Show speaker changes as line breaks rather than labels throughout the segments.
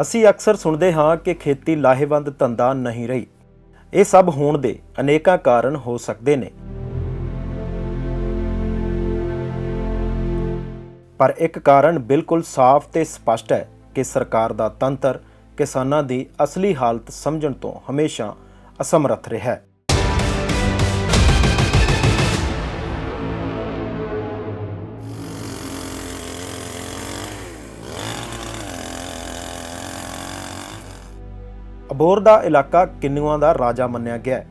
ਅਸੀਂ ਅਕਸਰ ਸੁਣਦੇ ਹਾਂ ਕਿ ਖੇਤੀ ਲਾਹੇਵੰਦ ਧੰਦਾ ਨਹੀਂ ਰਹੀ। ਇਹ ਸਭ ਹੋਣ ਦੇ ਅਨੇਕਾਂ ਕਾਰਨ ਹੋ ਸਕਦੇ ਨੇ। ਪਰ ਇੱਕ ਕਾਰਨ ਬਿਲਕੁਲ ਸਾਫ਼ ਤੇ ਸਪਸ਼ਟ ਹੈ ਕਿ ਸਰਕਾਰ ਦਾ ਤੰਤਰ ਕਿਸਾਨਾਂ ਦੀ ਅਸਲੀ ਹਾਲਤ ਸਮਝਣ ਤੋਂ ਹਮੇਸ਼ਾ ਅਸਮਰੱਥ ਰਿਹਾ ਹੈ। ਅਬੋਰ ਦਾ ਇਲਾਕਾ ਕਿੰਨੂਆਂ ਦਾ ਰਾਜਾ ਮੰਨਿਆ ਗਿਆ ਹੈ।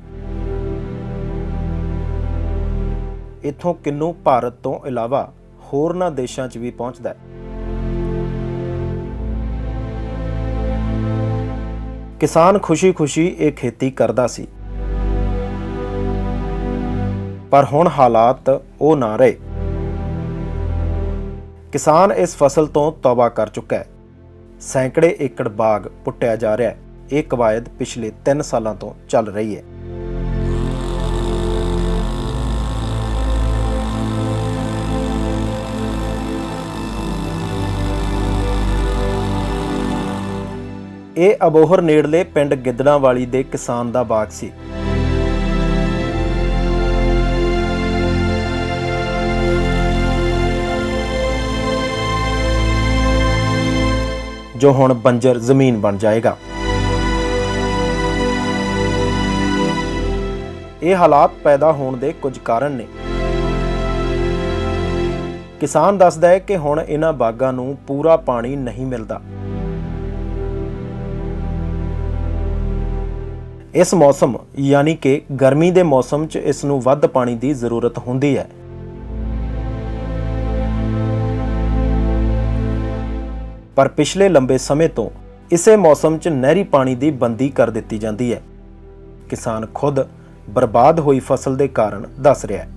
ਇੱਥੋਂ ਕਿੰਨੂ ਭਾਰਤ ਤੋਂ ਇਲਾਵਾ ਹੋਰਨਾਂ ਦੇਸ਼ਾਂ 'ਚ ਵੀ ਪਹੁੰਚਦਾ ਹੈ। ਕਿਸਾਨ ਖੁਸ਼ੀ-ਖੁਸ਼ੀ ਇਹ ਖੇਤੀ ਕਰਦਾ ਸੀ। ਪਰ ਹੁਣ ਹਾਲਾਤ ਉਹ ਨਾ ਰਹੇ। ਕਿਸਾਨ ਇਸ ਫਸਲ ਤੋਂ ਤੌਬਾ ਕਰ ਚੁੱਕਾ ਹੈ। ਸੈਂਕੜੇ ਏਕੜ ਬਾਗ ਪੁੱਟਿਆ ਜਾ ਰਿਹਾ ਹੈ। ਇਹ ਕਵਾਇਦ ਪਿਛਲੇ 3 ਸਾਲਾਂ ਤੋਂ ਚੱਲ ਰਹੀ ਹੈ। ਇਹ ਅਬੋਹਰ ਨੇੜਲੇ ਪਿੰਡ ਗਿੱਦੜਾਂਵਾਲੀ ਦੇ ਕਿਸਾਨ ਦਾ ਬਾਗ ਸੀ। ਜੋ ਹੁਣ ਬੰਜਰ ਜ਼ਮੀਨ ਬਣ ਜਾਏਗਾ। ਇਹ ਹਾਲਾਤ ਪੈਦਾ ਹੋਣ ਦੇ ਕੁਝ ਕਾਰਨ ਨੇ। ਕਿਸਾਨ ਦੱਸਦਾ ਹੈ ਕਿ ਹੁਣ ਇਹਨਾਂ ਬਾਗਾਂ ਨੂੰ ਪੂਰਾ ਪਾਣੀ ਨਹੀਂ ਮਿਲਦਾ। ਇਸ ਮੌਸਮ, ਯਾਨੀ ਕਿ ਗਰਮੀ ਦੇ ਮੌਸਮ 'ਚ ਇਸ ਨੂੰ ਵੱਧ ਪਾਣੀ ਦੀ ਜ਼ਰੂਰਤ ਹੁੰਦੀ ਹੈ। ਪਰ ਪਿਛਲੇ ਲੰਬੇ ਸਮੇਂ ਤੋਂ ਇਸੇ ਮੌਸਮ 'ਚ ਨਹਿਰੀ ਪਾਣੀ ਦੀ ਬੰਦੀ ਕਰ ਦਿੱਤੀ ਜਾਂਦੀ ਹੈ। ਕਿਸਾਨ ਖੁਦ ਬਰਬਾਦ ਹੋਈ ਫਸਲ ਦੇ ਕਾਰਨ ਦੱਸ ਰਿਹਾ ਹੈ।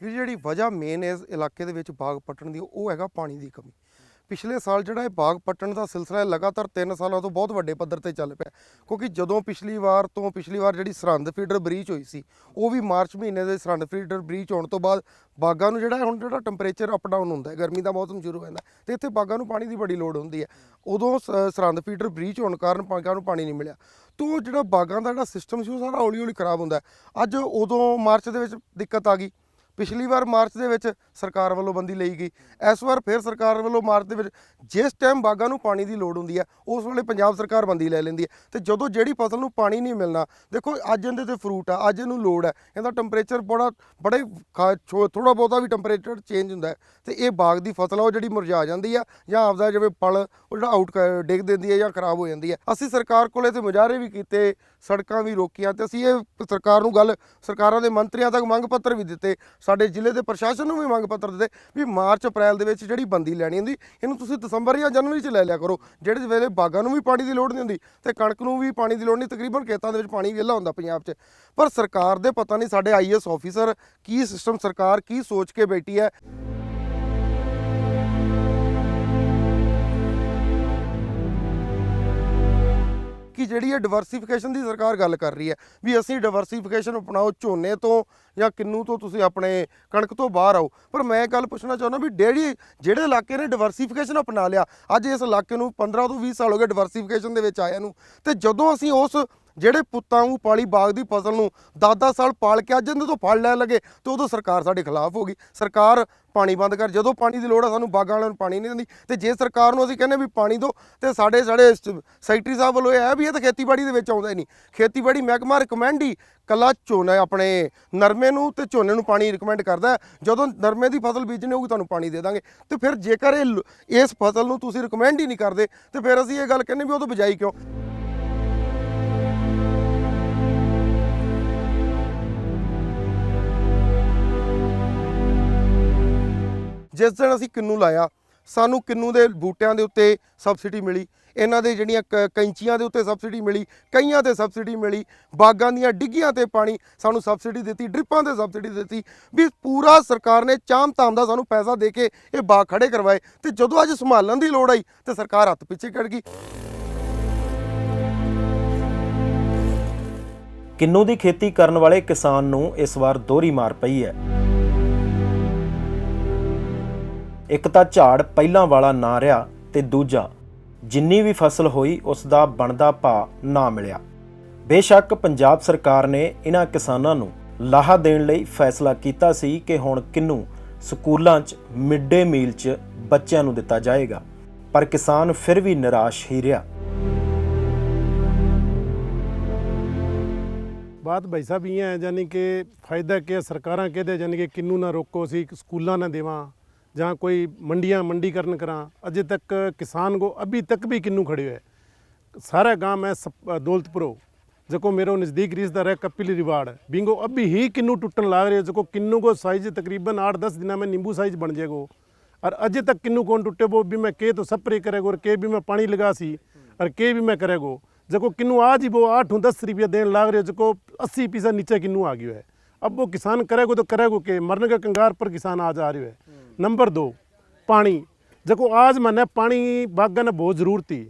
ਜਿਹੜੀ ਵਜ੍ਹਾ ਮੇਨ ਇਸ ਇਲਾਕੇ ਦੇ ਵਿੱਚ ਬਾਗ ਪੱਟਣ ਦੀ ਉਹ ਹੈਗਾ ਪਾਣੀ ਦੀ ਕਮੀ। ਪਿਛਲੇ ਸਾਲ ਜਿਹੜਾ ਇਹ ਬਾਗ ਪੱਟਣ ਦਾ ਸਿਲਸਿਲਾ ਲਗਾਤਾਰ 3 ਸਾਲਾਂ ਤੋਂ ਬਹੁਤ ਵੱਡੇ ਪੱਧਰ ਤੇ ਚੱਲ ਪਿਆ। ਕਿਉਂਕਿ ਜਦੋਂ ਪਿਛਲੀ ਵਾਰ ਤੋਂ ਪਿਛਲੀ ਵਾਰ ਜਿਹੜੀ ਸਰਹੰਦ ਫੀਡਰ ਬ੍ਰੀਚ ਹੋਈ ਸੀ, ਉਹ ਵੀ ਮਾਰਚ ਮਹੀਨੇ ਦੇ ਸਰਹੰਦ ਫੀਡਰ ਬ੍ਰੀਚ ਹੋਣ ਤੋਂ ਬਾਅਦ ਬਾਗਾਂ ਨੂੰ ਜਿਹੜਾ ਹੁਣ ਜਿਹੜਾ ਟੈਂਪਰੇਚਰ ਅਪ ਡਾਊਨ ਹੁੰਦਾ ਹੈ, ਗਰਮੀ ਦਾ ਮੌਸਮ ਸ਼ੁਰੂ ਹੋ ਜਾਂਦਾ ਤੇ ਇੱਥੇ ਬਾਗਾਂ ਨੂੰ ਪਾਣੀ ਦੀ ਬੜੀ ਲੋੜ ਹੁੰਦੀ ਹੈ। ਉਦੋਂ ਸ- ਸਰਹੰਦ ਫੀਡਰ ਬ੍ਰੀਚ ਹੋਣ ਕਾਰਨ ਬਾਗਾਂ ਨੂੰ ਪਾਣੀ ਨਹੀਂ ਮਿਲਿਆ। ਤੋਂ ਜਿਹੜਾ ਬਾਗਾਂ ਦਾ ਜਿਹੜਾ ਸਿਸਟਮ ਸੀ, ਉਹ ਸਾਰਾ ਹੌਲੀ ਹੌਲੀ ਖਰਾਬ ਹੁੰਦਾ ਅੱਜ ਉਦੋਂ ਮਾਰਚ ਦੇ ਵਿੱਚ ਦਿੱਕਤ ਆ ਗਈ। ਪਿਛਲੀ ਵਾਰ ਮਾਰਚ ਦੇ ਵਿੱਚ ਸਰਕਾਰ ਵੱਲੋਂ ਬੰਦੀ ਲਈ ਗਈ। ਇਸ ਵਾਰ ਫਿਰ ਸਰਕਾਰ ਵੱਲੋਂ ਮਾਰਚ ਦੇ ਵਿੱਚ ਜਿਸ ਟਾਈਮ ਬਾਗਾਂ ਨੂੰ ਪਾਣੀ ਦੀ ਲੋੜ ਹੁੰਦੀ ਹੈ, ਉਸ ਵੇਲੇ ਪੰਜਾਬ ਸਰਕਾਰ ਬੰਦੀ ਲੈ ਲੈਂਦੀ ਹੈ। ਤੇ ਜਦੋਂ ਜਿਹੜੀ ਫਸਲ ਨੂੰ ਪਾਣੀ ਨਹੀਂ ਮਿਲਣਾ, ਦੇਖੋ ਅੱਜ ਇਹਦੇ ਤੇ ਫਰੂਟ ਆ, ਅੱਜ ਇਹਨੂੰ ਲੋੜ ਹੈ। ਇਹਦਾ ਟੈਂਪਰੇਚਰ ਬੜਾ, ਬੜੇ ਥੋੜਾ ਬਹੁਤਾ ਵੀ ਟੈਂਪਰੇਚਰ ਚੇਂਜ ਹੁੰਦਾ ਹੈ। ਤੇ ਇਹ ਬਾਗ ਦੀ ਫਸਲ ਆ, ਉਹ ਜਿਹੜੀ ਮੁਰਝਾ ਜਾਂਦੀ ਆ, ਜਾਂ ਆਪਦਾ ਜਿਵੇਂ ਪਲ, ਉਹ ਜਿਹੜਾ ਆਊਟ ਡਿੱਗ ਦਿੰਦੀ ਹੈ ਜਾਂ ਖਰਾਬ ਹੋ ਜਾਂਦੀ ਹੈ। ਅਸੀਂ ਸਰਕਾਰ ਕੋਲੇ ਤੇ ਮੁਜ਼ਾਹਰੇ ਵੀ ਕੀਤੇ, ਸੜਕਾਂ ਵੀ ਰੋਕੀਆਂ ਤੇ ਅਸੀਂ ਇਹ ਸਰਕਾਰ ਨੂੰ ਗੱਲ, ਸਰਕਾਰਾਂ ਦੇ ਮੰਤਰੀਆਂ ਤੱਕ ਮੰਗ ਪੱਤਰ ਵੀ ਦਿੱਤੇ। ਸਾਡੇ ਜ਼ਿਲ੍ਹੇ ਦੇ ਪ੍ਰਸ਼ਾਸਨ ਨੂੰ ਵੀ ਮੰਗ ਪੱਤਰ ਦਿੱਤੇ ਵੀ ਮਾਰਚ, ਅਪ੍ਰੈਲ ਦੇ ਵਿੱਚ ਜਿਹੜੀ ਬੰਦੀ ਲੈਣੀ ਹੁੰਦੀ, ਇਹਨੂੰ ਤੁਸੀਂ ਦਸੰਬਰ ਜਾਂ ਜਨਵਰੀ 'ਚ ਲੈ ਲਿਆ ਕਰੋ, ਜਿਹੜੇ ਵੇਲੇ ਬਾਗਾਂ ਨੂੰ ਵੀ ਪਾਣੀ ਦੀ ਲੋੜ ਨਹੀਂ ਹੁੰਦੀ ਤੇ ਕਣਕ ਨੂੰ ਵੀ ਪਾਣੀ ਦੀ ਲੋੜ ਨਹੀਂ, ਤਕਰੀਬਨ ਖੇਤਾਂ ਦੇ ਵਿੱਚ ਪਾਣੀ ਵਿਹਲਾ ਹੁੰਦਾ ਪੰਜਾਬ 'ਚ। ਪਰ ਸਰਕਾਰ ਦੇ ਪਤਾ ਨਹੀਂ ਸਾਡੇ ਆਈਐਸ ਆਫੀਸਰ ਕੀ ਸਿਸਟਮ ਸਰਕਾਰ ਕੀ ਸੋਚ ਕੇ ਬੈਠੀ ਹੈ। ਜਿਹੜੀ ਹੈ ਡਿਵਰਸੀਫਿਕੇਸ਼ਨ ਦੀ ਸਰਕਾਰ ਗੱਲ ਕਰ ਰਹੀ ਹੈ, ਵੀ ਅਸੀਂ ਡਿਵਰਸੀਫਿਕੇਸ਼ਨ ਅਪਣਾਓ ਝੋਨੇ ਤੋਂ ਜਾਂ ਕਿੰਨੂ ਤੋਂ ਤੁਸੀਂ ਆਪਣੇ ਕਣਕ ਤੋਂ ਬਾਹਰ ਆਓ। ਪਰ ਮੈਂ ਇਹ ਗੱਲ ਪੁੱਛਣਾ ਚਾਹੁੰਦਾ ਵੀ ਡੇੜੀ ਜਿਹੜੇ ਇਲਾਕੇ ਨੇ ਡਿਵਰਸੀਫਿਕੇਸ਼ਨ ਅਪਣਾ ਲਿਆ, ਅੱਜ ਇਸ ਇਲਾਕੇ ਨੂੰ 15 ਤੋਂ 20 ਸਾਲ ਹੋ ਗਏ ਡਿਵਰਸੀਫਿਕੇਸ਼ਨ ਦੇ ਵਿੱਚ ਆਇਆ ਨੂੰ, ਤੇ ਜਦੋਂ ਅਸੀਂ ਉਸ ਜਿਹੜੇ ਪੁੱਤਾਂ ਨੂੰ ਪਾਲੀ ਬਾਗ ਦੀ ਫਸਲ ਨੂੰ 10-10 ਸਾਲ ਪਾਲ ਕੇ ਅੱਜ ਇਹਨਾਂ ਤੋਂ ਫਲ ਲੈਣ ਲੱਗੇ, ਤੇ ਉਦੋਂ ਸਰਕਾਰ ਸਾਡੇ ਖਿਲਾਫ ਹੋ ਗਈ। ਸਰਕਾਰ ਪਾਣੀ ਬੰਦ ਕਰ, ਜਦੋਂ ਪਾਣੀ ਦੀ ਲੋੜ ਆ ਸਾਨੂੰ ਬਾਗਾਂ ਵਾਲਿਆਂ ਨੂੰ ਪਾਣੀ ਨਹੀਂ ਦਿੰਦੀ। ਤੇ ਜੇ ਸਰਕਾਰ ਨੂੰ ਅਸੀਂ ਕਹਿੰਦੇ ਵੀ ਪਾਣੀ ਦਿਓ, ਤੇ ਸਾਡੇ ਸਾਡੇ ਸੈਕਟਰੀ ਸਾਹਿਬ ਵੱਲੋਂ ਇਹ ਹੈ ਵੀ ਇਹ ਤਾਂ ਖੇਤੀਬਾੜੀ ਦੇ ਵਿੱਚ ਆਉਂਦਾ ਹੀ ਨਹੀਂ। ਖੇਤੀਬਾੜੀ ਮਹਿਕਮਾ ਰਿਕਮੈਂਡ ਹੀ ਕੱਲਾ ਝੋਨਾ ਆਪਣੇ ਨਰਮੇ ਨੂੰ ਤੇ ਝੋਨੇ ਨੂੰ ਪਾਣੀ ਰਿਕਮੈਂਡ ਕਰਦਾ ਜਦੋਂ ਨਰਮੇ ਦੀ ਫਸਲ ਬੀਜਣੀ ਹੋਊਗੀ ਤੁਹਾਨੂੰ ਪਾਣੀ ਦੇ ਦਾਂਗੇ। ਤੇ ਫਿਰ ਜੇਕਰ ਇਹ ਲ- ਇਸ ਫਸਲ ਨੂੰ ਤੁਸੀਂ ਰਿਕਮੈਂਡ ਹੀ ਨਹੀਂ ਕਰਦੇ, ਤੇ ਫਿਰ ਅਸੀਂ ਇਹ ਗੱਲ ਕਹਿੰਦੇ ਵੀ ਉਹ ਤੋਂ ਬਜਾਈ ਕਿਉਂ? ਜਿਸ ਦਿਨ ਅਸੀਂ ਕਿੰਨੂ ਲਾਇਆ, ਸਾਨੂੰ ਕਿੰਨੂ ਦੇ ਬੂਟਿਆਂ ਦੇ ਉੱਤੇ ਸਬਸਿਡੀ ਮਿਲੀ, ਇਹਨਾਂ ਦੇ ਜਿਹੜੀਆਂ ਕ- ਕੈਂਚੀਆਂ ਦੇ ਉੱਤੇ ਸਬਸਿਡੀ ਮਿਲੀ, ਕਈਆਂ ਤੇ ਸਬਸਿਡੀ ਮਿਲੀ, ਬਾਗਾਂ ਦੀਆਂ ਡਿੱਗੀਆਂ ਤੇ ਪਾਣੀ ਸਾਨੂੰ ਸਬਸਿਡੀ ਦਿੱਤੀ, ਡ੍ਰਿਪਾਂ ਤੇ ਸਬਸਿਡੀ ਦਿੱਤੀ, ਵੀ ਪੂਰਾ ਸਰਕਾਰ ਨੇ ਚਾਮ ਧਾਮ ਦਾ ਸਾਨੂੰ ਪੈਸਾ ਦੇ ਕੇ ਇਹ ਬਾਗ ਖੜੇ ਕਰਵਾਏ ਤੇ ਜਦੋਂ ਅੱਜ ਸੰਭਾਲਣ ਦੀ ਲੋੜ ਆਈ ਤੇ ਸਰਕਾਰ ਹੱਥ ਪਿੱਛੇ ਕੱਢ ਗਈ।
ਕਿੰਨੂ ਦੀ ਖੇਤੀ ਕਰਨ ਵਾਲੇ ਕਿਸਾਨ ਨੂੰ ਇਸ ਵਾਰ ਦੋਹਰੀ ਮਾਰ ਪਈ ਹੈ। ਇੱਕ ਤਾਂ ਝਾੜ ਪਹਿਲਾਂ ਵਾਲਾ ਨਾ ਰਿਹਾ ਤੇ ਦੂਜਾ ਜਿੰਨੀ ਵੀ ਫਸਲ ਹੋਈ ਉਸ ਦਾ ਬਣਦਾ ਭਾਅ ਨਾ ਮਿਲਿਆ। ਬੇਸ਼ੱਕ ਪੰਜਾਬ ਸਰਕਾਰ ਨੇ ਇਹਨਾਂ ਕਿਸਾਨਾਂ ਨੂੰ ਲਾਹਾ ਦੇਣ ਲਈ ਫੈਸਲਾ ਕੀਤਾ ਸੀ ਕਿ ਹੁਣ ਕਿੰਨੂ ਸਕੂਲਾਂ 'ਚ ਮਿਡ ਡੇ ਮੀਲ 'ਚ ਬੱਚਿਆਂ ਨੂੰ ਦਿੱਤਾ ਜਾਏਗਾ ਪਰ ਕਿਸਾਨ ਫਿਰ ਵੀ ਨਿਰਾਸ਼ ਹੀ ਰਿਹਾ।
ਬਾਤ ਭਾਈ ਸਾਹਿਬ ਇਹ ਹੈ ਯਾਨੀ ਕਿ ਫਾਇਦਾ ਕੀ ਹੈ, ਸਰਕਾਰਾਂ ਕਹਿੰਦੇ ਯਾਨੀ ਕਿ ਕਿੰਨੂ ਨਾ ਰੋਕੋ ਸੀ ਸਕੂਲਾਂ ਨਾ ਦੇਵਾਂ। ਜਾਂ कोई मंडियां मंडीकरण करा अजे तक किसान को अभी तक भी किन्नू खड़े है सारा गांव है दौलतपुरो जेको मेरो नज़दीक रिश्तेदार है कपिल रिवाड़ बिंगो अभी ही किन्नू टूटन लाग रहे जो किन्नू को साइज तकरीबन आठ दस दिन में नींबू साइज बन जाएगा और अजे तक किन्नू कौन टूटे वो भी मैं के तो स्प्रे करेगो और के भी मैं पानी लगा सी और के भी मैं करेगो जो किन्नू आज ही वो आठ दस रुपया देने लाग रहे जो अस्सी पीसा नीचे किन्नू आ गया है अब वो किसान करेगो तो करेगो के मरने के कंगार पर किसान आज आ रहे है नंबर दो पानी जको आज मैंने पानी बागा ने बहुत ज़रूरत थी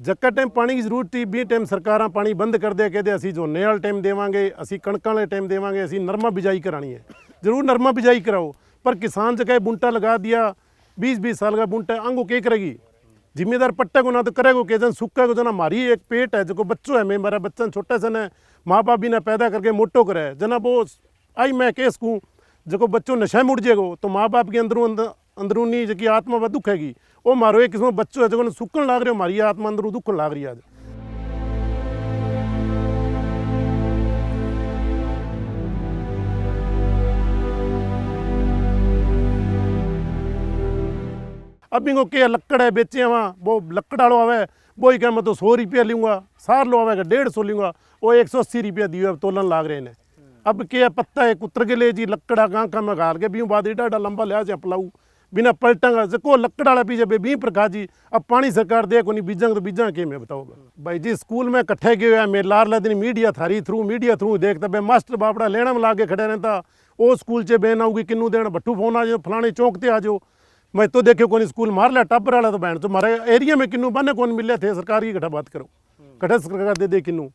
ਜੱਕਾ ਟਾਈਮ ਪਾਣੀ ਦੀ ਜ਼ਰੂਰਤ ਸੀ 20 ਟਾਈਮ ਸਰਕਾਰਾਂ ਪਾਣੀ ਬੰਦ ਕਰਦੇ ਆ ਕਹਿੰਦੇ ਅਸੀਂ ਝੋਨੇ ਵਾਲੇ ਟਾਈਮ ਦੇਵਾਂਗੇ ਅਸੀਂ ਕਣਕਾਂ ਵਾਲੇ ਟਾਈਮ ਦੇਵਾਂਗੇ ਅਸੀਂ ਨਰਮਾ ਬਿਜਾਈ ਕਰਾਣੀ ਹੈ ਜ਼ਰੂਰ ਨਰਮਾ ਬਿਜਾਈ कराओ पर किसान जगह बुंटा लगा दिया 20 20 साल का बुंटा आंगो के करेगी जिम्मेदार पट्टे को ना तो करेगो के जन सूखा को जना हमारी एक पेट है जो बच्चों है मैं मेरा बच्चा छोटा सन है माँ बाप भी ना पैदा करके मोटो करे जना वो आई मैं केस कहूँ जो बच्चों नशा में उड़ जाएगो तो माँ बाप के अंदरों अंदर अंदरूनी जी आत्मा व दुख हैगी वो मारो एक किस्म बच्चों है जो सुकन लाग रहे हो हमारी आत्मा अंदरों दुखन लाग रही है आज अब इनको क्या लकड़ है बेचे वहाँ वो लकड़ वालो आवे वो ही कह मैं तो सौ रुपया लूँगा सार लो आवेगा डेढ़ सौ लूँगा वो एक सौ अस्सी रुपया दियो अब तोलन लाग रहे ने अब क्या पत्ता है कुतर के ले जी लकड़ा गाँ का मैं गाल के भी बाद एडा एडा लंबा लिया से पलाऊ बिना पलटांगा जको लकड़ वाला पीछे बे भी प्रकाश जी अब पानी सरकार दे को नहीं बीजा तो बीजा के मैं बताऊंगा भाई जी स्कूल में इकट्ठे गए हुए मैं लार ला दिन मीडिया थारी थ्रू मीडिया थ्रू देखता बे मास्टर बापड़ा लेना में लागे खड़े रहता वो स्कूल च बेन आऊगी किन्नू देना भट्टू फोन आ जाओ फलाने चौक ते आ जाओ मैं तो देखे कौन स्कूल मार लिया टब्बर वाला तो बहन तो हमारे एरिया में किन्नू बने कौन मिले थे सरकार की कटा बात करो कटा सरकार दे दे किन्नू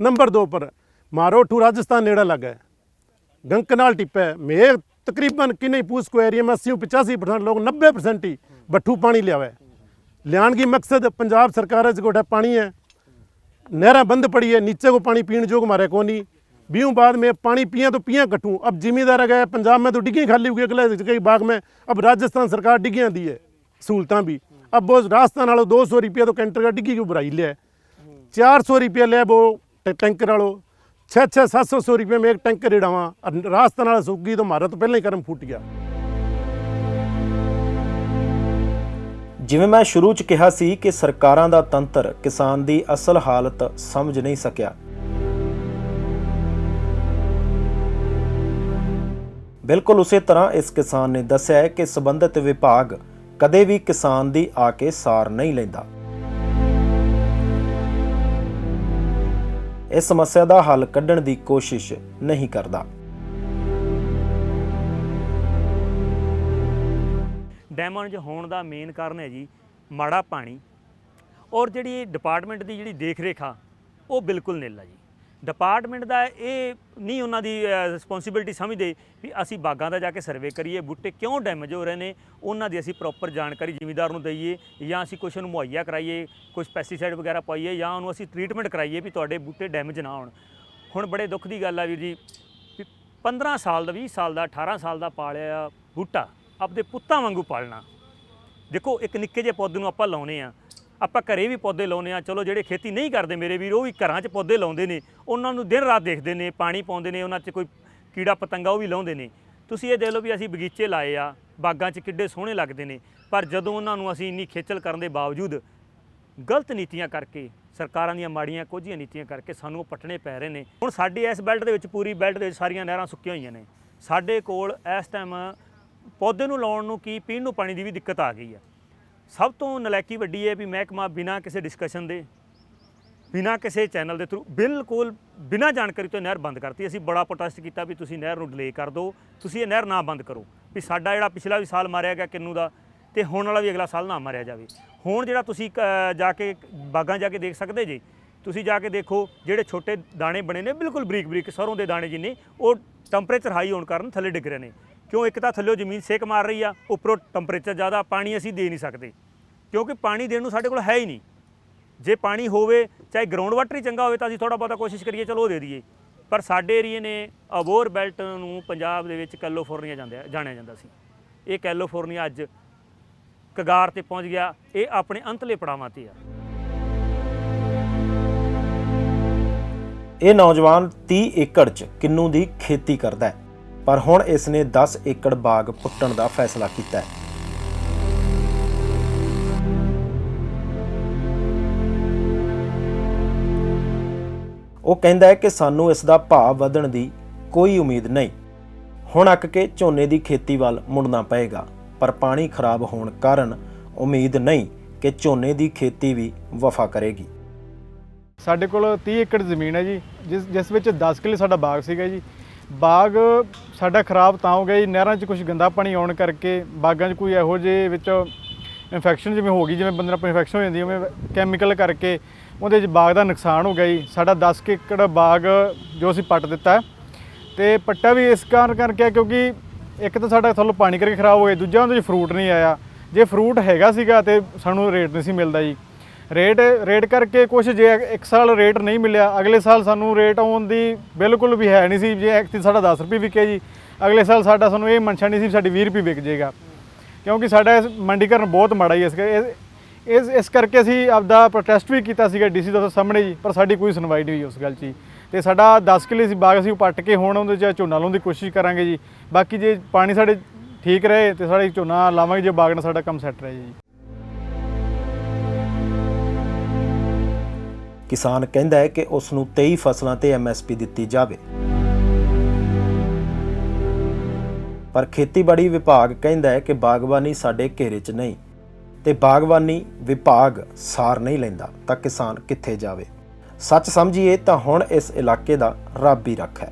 नंबर दो पर मारो ठू राजस्थान नेड़ा लगा है गंकनाल टिप है मैं तकरीबन किन्हीं पूछ को एरिया में अस्सी पचासी परसेंट लोग नब्बे परसेंट ही भट्ठू पानी लिया हुआ है लियान की मकसद पंजाब सरकार है गोटा पानी है नहरा बंद पड़ी है नीचे को पानी पीने जोग मारे को नहीं बीहू बाद में पानी पिया तो पिया कटूँ अब जिमीदार आ गए पंजाब में तो डिग्गी खाली हुई अगले कई बाग में अब राजस्थान सरकार डिग्गियाँ दी है सहूलत भी अब वो राजस्थान वालों दो सौ रुपया तो कैंटर का डिग्गी की भराई लिया है चार सौ रुपया लिया वो ट- टैंकर वालों छः छः सात सौ सौ रुपये में एक टैंकर रिड़ावा और राजस्थान वाला सूख गई तो हमारा तो पहले ही कर्म फूट गया
ਜਿਵੇਂ ਮੈਂ ਸ਼ੁਰੂ 'ਚ ਕਿਹਾ ਸੀ ਕਿ ਸਰਕਾਰਾਂ ਦਾ ਤੰਤਰ ਕਿਸਾਨ ਦੀ ਅਸਲ ਹਾਲਤ ਸਮਝ ਨਹੀਂ ਸਕਿਆ ਬਿਲਕੁਲ ਉਸੇ ਤਰ੍ਹਾਂ ਇਸ ਕਿਸਾਨ ਨੇ ਦੱਸਿਆ ਹੈ ਕਿ ਸਬੰਧਤ ਵਿਭਾਗ ਕਦੇ ਵੀ ਕਿਸਾਨ ਦੀ ਆ ਕੇ ਸਾਰ ਨਹੀਂ ਲੈਂਦਾ। ਇਸ ਸਮੱਸਿਆ ਦਾ ਹੱਲ ਕੱਢਣ ਦੀ ਕੋਸ਼ਿਸ਼ ਨਹੀਂ ਕਰਦਾ।
ਡੈਮਾਂ ਹੋਣ ਦਾ ਮੇਨ ਕਾਰਨ ਹੈ ਜੀ ਮਾੜਾ ਪਾਣੀ। ਔਰ ਜਿਹੜੀ ਡਿਪਾਰਟਮੈਂਟ ਦੀ ਜਿਹੜੀ ਦੇਖ ਰੇਖ ਆ ਉਹ ਬਿਲਕੁਲ ਨਿਲ ਆ ਜੀ। ਡਿਪਾਰਟਮੈਂਟ ਦਾ ਇਹ ਨਹੀਂ ਉਹਨਾਂ ਦੀ ਰਿਸਪੌਂਸਿਬਿਲਟੀ ਸਮਝਦੇ ਵੀ ਅਸੀਂ ਬਾਗਾਂ ਦਾ ਜਾ ਕੇ ਸਰਵੇ ਕਰੀਏ, ਬੂਟੇ ਕਿਉਂ ਡੈਮੇਜ ਹੋ ਰਹੇ ਨੇ, ਉਹਨਾਂ ਦੀ ਅਸੀਂ ਪ੍ਰੋਪਰ ਜਾਣਕਾਰੀ ਜ਼ਿਮੀਦਾਰ ਨੂੰ ਦਈਏ ਜਾਂ ਅਸੀਂ ਕੁਛ ਨੂੰ ਮੁਹੱਈਆ ਕਰਾਈਏ ਕੁਝ ਪੈਸਟੀਸਾਈਡ ਵਗੈਰਾ ਪਾਈਏ ਜਾਂ ਉਹਨੂੰ ਅਸੀਂ ਟ੍ਰੀਟਮੈਂਟ ਕਰਾਈਏ ਵੀ ਤੁਹਾਡੇ ਬੂਟੇ ਡੈਮੇਜ ਨਾ ਹੋਣ। ਹੁਣ ਬੜੇ ਦੁੱਖ ਦੀ ਗੱਲ ਆ ਵੀਰ ਜੀ ਵੀ 15 ਸਾਲ ਦਾ 20 ਸਾਲ ਦਾ 18 ਸਾਲ ਦਾ ਪਾਲਿਆ ਬੂਟਾ, ਆਪਦੇ ਪੁੱਤਾਂ ਵਾਂਗੂ ਪਾਲਣਾ। ਦੇਖੋ, ਇੱਕ ਨਿੱਕੇ ਜਿਹੇ ਪੌਦੇ ਨੂੰ ਆਪਾਂ ਲਾਉਨੇ ਆ। ਆਪਾਂ ਘਰੇ ਵੀ ਪੌਦੇ ਲਾਉਨੇ ਆ ਚਲੋ ਜਿਹੜੇ ਖੇਤੀ ਨਹੀਂ ਕਰਦੇ ਮੇਰੇ ਵੀਰ, ਉਹ ਵੀ ਘਰਾਂ 'ਚ ਪੌਦੇ ਲਾਉਂਦੇ ਨੇ। ਉਹਨਾਂ ਨੂੰ ਦਿਨ ਰਾਤ ਦੇਖਦੇ ਨੇ, ਪਾਣੀ ਪਾਉਂਦੇ ਨੇ, ਉਹਨਾਂ 'ਚ ਕੋਈ ਕੀੜਾ ਪਤੰਗਾ ਉਹ ਵੀ ਲਾਉਂਦੇ ਨੇ। ਤੁਸੀਂ ਇਹ ਦੇਖ ਲਓ ਵੀ ਅਸੀਂ ਬਗੀਚੇ ਲਾਏ ਆ, ਬਾਗਾਂ 'ਚ ਕਿੱਡੇ ਸੋਹਣੇ ਲੱਗਦੇ ਨੇ। ਪਰ ਜਦੋਂ ਉਹਨਾਂ ਨੂੰ ਅਸੀਂ ਇੰਨੀ ਖੇਚਲ ਕਰਨ ਦੇ ਬਾਵਜੂਦ ਗਲਤ ਨੀਤੀਆਂ ਕਰਕੇ, ਸਰਕਾਰਾਂ ਦੀਆਂ ਮਾੜੀਆਂ ਕੋਝੀਆਂ ਨੀਤੀਆਂ ਕਰਕੇ ਸਾਨੂੰ ਉਹ ਪੱਟਣੇ ਪੈ ਰਹੇ ਨੇ। ਹੁਣ ਸਾਡੇ ਇਸ ਬੈਲਟ ਦੇ ਵਿੱਚ, ਪੂਰੀ ਬੈਲਟ ਦੇ ਵਿੱਚ ਸਾਰੀਆਂ ਨਹਿਰਾਂ ਸੁੱਕੀਆਂ ਹੋਈਆਂ ਨੇ। ਸਾਡੇ ਕੋਲ ਇਸ ਟਾਈਮ ਪੌਦੇ ਨੂੰ ਲਾਉਣ ਨੂੰ ਕੀ, ਪੀਣ ਨੂੰ ਪਾਣੀ ਦੀ ਵੀ ਦਿੱਕਤ ਆ ਗਈ ਹੈ ਸਭ ਤੋਂ ਨਲਾਇਕੀ ਵੱਡੀ ਹੈ ਵੀ ਮਹਿਕਮਾ ਬਿਨਾਂ ਕਿਸੇ ਡਿਸਕਸ਼ਨ ਦੇ, ਬਿਨਾਂ ਕਿਸੇ ਚੈਨਲ ਦੇ ਥਰੂ ਬਿਲਕੁਲ ਬਿਨਾਂ ਜਾਣਕਾਰੀ ਤੋਂ ਨਹਿਰ ਬੰਦ ਕਰਤੀ। ਅਸੀਂ ਬੜਾ ਪ੍ਰੋਟੈਸਟ ਕੀਤਾ ਵੀ ਤੁਸੀਂ ਨਹਿਰ ਨੂੰ ਡਿਲੇ ਕਰ ਦਿਓ, ਤੁਸੀਂ ਇਹ ਨਹਿਰ ਨਾ ਬੰਦ ਕਰੋ। ਵੀ ਸਾਡਾ ਜਿਹੜਾ ਪਿਛਲਾ ਵੀ ਸਾਲ ਮਾਰਿਆ ਗਿਆ ਕਿੰਨੂ ਦਾ ਤੇ ਹੁਣ ਵਾਲਾ ਵੀ ਅਗਲਾ ਸਾਲ ਨਾ ਮਾਰਿਆ ਜਾਵੇ। ਹੁਣ ਜਿਹੜਾ ਤੁਸੀਂ ਕ- ਜਾ ਕੇ ਬਾਗਾਂ ਜਾ ਕੇ ਦੇਖ ਸਕਦੇ ਜੀ, ਤੁਸੀਂ ਜਾ ਕੇ ਦੇਖੋ ਜਿਹੜੇ ਛੋਟੇ ਦਾਣੇ ਬਣੇ ਨੇ, ਬਿਲਕੁਲ ਬਰੀਕ ਬਰੀਕ ਸਰੋਂ ਦੇ ਦਾਣੇ ਜਿੰਨੇ, ਉਹ ਟੈਂਪਰੇਚਰ ਹਾਈ ਹੋਣ ਕਾਰਨ ਥੱਲੇ ਡਿੱਗ ਰਹੇ ਨੇ। ਕਿਉਂ ਇੱਕ ਤਾਂ ਥੱਲੇ ਜ਼ਮੀਨ ਸੇਕ ਮਾਰ ਰਹੀ ਆ, ਉੱਪਰੋਂ ਟੈਂਪਰੇਚਰ ਜ਼ਿਆਦਾ, ਪਾਣੀ ਅਸੀਂ ਦੇ ਨਹੀਂ ਸਕਦੇ। ਕਿਉਂਕਿ ਪਾਣੀ ਦੇਣ ਨੂੰ ਸਾਡੇ ਕੋਲ ਹੈ ਹੀ ਨਹੀਂ। ਜੇ ਪਾਣੀ ਹੋਵੇ, ਚਾਹੇ ਗਰਾਊਂਡ ਵਾਟਰ ਹੀ ਚੰਗਾ ਹੋਵੇ ਤਾਂ ਅਸੀਂ ਥੋੜਾ ਬਹੁਤਾ ਕੋਸ਼ਿਸ਼ ਕਰੀਏ, ਚਲੋ ਉਹ ਦੇ ਦਈਏ। ਪਰ ਸਾਡੇ ਏਰੀਏ ਨੇ ਅਬੋਰ ਬੈਲਟ ਨੂੰ ਪੰਜਾਬ ਦੇ ਵਿੱਚ ਕੈਲੀਫੋਰਨੀਆ ਜਾਂਦੇ ਜਾਣਿਆ ਜਾਂਦਾ ਸੀ। ਇਹ ਕੈਲੀਫੋਰਨੀਆ ਅੱਜ ਕਗਾਰ ਤੇ ਪਹੁੰਚ ਗਿਆ, ਇਹ ਆਪਣੇ ਅੰਤਲੇ ਪੜਾਵਾਂ ਤੇ ਆ।
ਇਹ ਨੌਜਵਾਨ 30 ਏਕੜ 'ਚ ਕਿੰਨੂ ਦੀ ਖੇਤੀ ਕਰਦਾ ਹੈ। ਪਰ ਹੁਣ ਇਸ ਨੇ 10 ਏਕੜ ਬਾਗ ਪੁੱਟਣ ਦਾ ਫੈਸਲਾ ਕੀਤਾ ਹੈ। ਉਹ ਕਹਿੰਦਾ ਹੈ ਕਿ ਸਾਨੂੰ ਇਸ ਦਾ ਭਾਅ ਵਧਣ ਦੀ ਕੋਈ ਉਮੀਦ ਨਹੀਂ। ਹੁਣ ਅੱਕ ਕੇ ਝੋਨੇ ਦੀ ਖੇਤੀ ਵੱਲ ਮੁੜਨਾ ਪਏਗਾ, ਪਰ ਪਾਣੀ ਖਰਾਬ ਹੋਣ ਕਾਰਨ ਉਮੀਦ ਨਹੀਂ ਕਿ ਝੋਨੇ ਦੀ ਖੇਤੀ ਵੀ ਵਫਾ ਕਰੇਗੀ।
ਸਾਡੇ ਕੋਲ 30 ਏਕੜ ਜ਼ਮੀਨ ਹੈ ਜੀ, ਜਿਸ ਜਿਸ ਵਿੱਚ 10 ਕਿੱਲੇ ਸਾਡਾ ਬਾਗ ਸੀਗਾ ਜੀ। ਬਾਗ ਸਾਡਾ ਖਰਾਬ ਤਾਂ ਹੋ ਗਿਆ ਜੀ, ਨਹਿਰਾਂ 'ਚ ਕੁਝ ਗੰਦਾ ਪਾਣੀ ਆਉਣ ਕਰਕੇ ਬਾਗਾਂ 'ਚ ਕੋਈ ਇਹੋ ਜਿਹੇ ਵਿੱਚ ਇਨਫੈਕਸ਼ਨ ਜਿਵੇਂ ਹੋ ਗਈ, ਜਿਵੇਂ ਬੰਦੇ ਨੂੰ ਇਨਫੈਕਸ਼ਨ ਹੋ ਜਾਂਦੀ ਉਵੇਂ ਕੈਮੀਕਲ ਕਰਕੇ ਉਹਦੇ 'ਚ ਬਾਗ ਦਾ ਨੁਕਸਾਨ ਹੋ ਗਿਆ ਜੀ। ਸਾਡਾ 10 ਏਕੜ ਬਾਗ ਜੋ ਅਸੀਂ ਪੱਟ ਦਿੱਤਾ ਹੈ। ਤੇ ਪੱਟਾ ਵੀ ਇਸ ਕਾਰਨ ਕਰਕੇ ਕਿਉਂਕਿ ਇੱਕ ਤਾਂ ਸਾਡਾ ਥੱਲੋਂ ਪਾਣੀ ਕਰਕੇ ਖਰਾਬ ਹੋ ਗਿਆ, ਦੂਜਾ ਉਹਦੇ 'ਚ ਫਰੂਟ ਨਹੀਂ ਆਇਆ। ਜੇ ਫਰੂਟ ਹੈਗਾ ਸੀਗਾ ਤੇ ਸਾਨੂੰ ਰੇਟ ਨਹੀਂ ਸੀ ਮਿਲਦਾ ਜੀ। ਰੇਟ ਰੇਟ ਕਰਕੇ ਕੁਝ ਜੇ ਇੱਕ ਸਾਲ ਰੇਟ ਨਹੀਂ ਮਿਲਿਆ, ਅਗਲੇ ਸਾਲ ਸਾਨੂੰ ਰੇਟ ਆਉਣ ਦੀ ਬਿਲਕੁਲ ਵੀ ਹੈ ਨਹੀਂ ਸੀ, ਜੇ ਐਕਤੀ ਸਾਡਾ 10 ਰੁਪਏ ਵਿਕਿਆ ਜੀ, ਅਗਲੇ ਸਾਲ ਸਾਡਾ ਸਾਨੂੰ ਇਹ ਮਨਸ਼ਾ ਨਹੀਂ ਸੀ ਵੀ ਸਾਡੀ 20 ਰੁਪਏ ਵਿਕ ਜਾਏਗਾ ਕਿਉਂਕਿ ਸਾਡਾ ਇਸ ਮੰਡੀਕਰਨ ਬਹੁਤ ਮਾੜਾ ਹੀ ਇਸ ਕਰ- ਇਸ- ਇਸ ਕਰਕੇ ਅਸੀਂ ਆਪਦਾ ਪ੍ਰੋਟੈਸਟ ਵੀ ਕੀਤਾ ਸੀਗਾ ਡੀਸੀ ਦਫ਼ਤਰ ਸਾਹਮਣੇ ਜੀ, ਪਰ ਸਾਡੀ ਕੋਈ ਸੁਣਵਾਈ ਨਹੀਂ ਹੋਈ ਉਸ ਗੱਲ 'ਚ ਜੀ। ਤੇ ਸਾਡਾ 10 ਕਿੱਲੇ ਸੀ ਬਾਗ ਸੀ ਉਹ ਪੱਟ ਕੇ ਹੁਣ ਉਹਦੇ 'ਚ ਝੋਨਾ ਲਾਉਣ ਦੀ ਕੋਸ਼ਿਸ਼ ਕਰਾਂਗੇ ਜੀ। ਬਾਕੀ ਜੇ ਪਾਣੀ ਸਾਡੇ ਠੀਕ ਰਹੇ ਤੇ ਸਾਡੇ ਝੋਨਾ ਲਾਵਾਂਗੇ, ਜੇ ਬਾਗ ਨਾਲ ਸਾਡਾ ਕੰਮ ਸੈੱਟ ਰਹੇ ਜੀ।
ਕਿਸਾਨ ਕਹਿੰਦਾ ਹੈ ਕਿ ਉਸ ਨੂੰ 23 ਫਸਲਾਂ ਤੇ ਐਮਐਸਪੀ ਦਿੱਤੀ ਜਾਵੇ। ਪਰ ਖੇਤੀਬਾੜੀ ਵਿਭਾਗ ਕਹਿੰਦਾ ਹੈ ਕਿ ਬਾਗਬਾਨੀ ਸਾਡੇ ਘੇਰੇ 'ਚ ਨਹੀਂ ਤੇ ਬਾਗਬਾਨੀ ਵਿਭਾਗ ਸਾਰ ਨਹੀਂ ਲੈਂਦਾ ਤਾਂ ਕਿਸਾਨ ਕਿੱਥੇ ਜਾਵੇ। ਸੱਚ ਸਮਝੀਏ ਤਾਂ ਹੁਣ ਇਸ ਇਲਾਕੇ ਦਾ ਰੱਬ ਹੀ ਰੱਖ ਹੈ।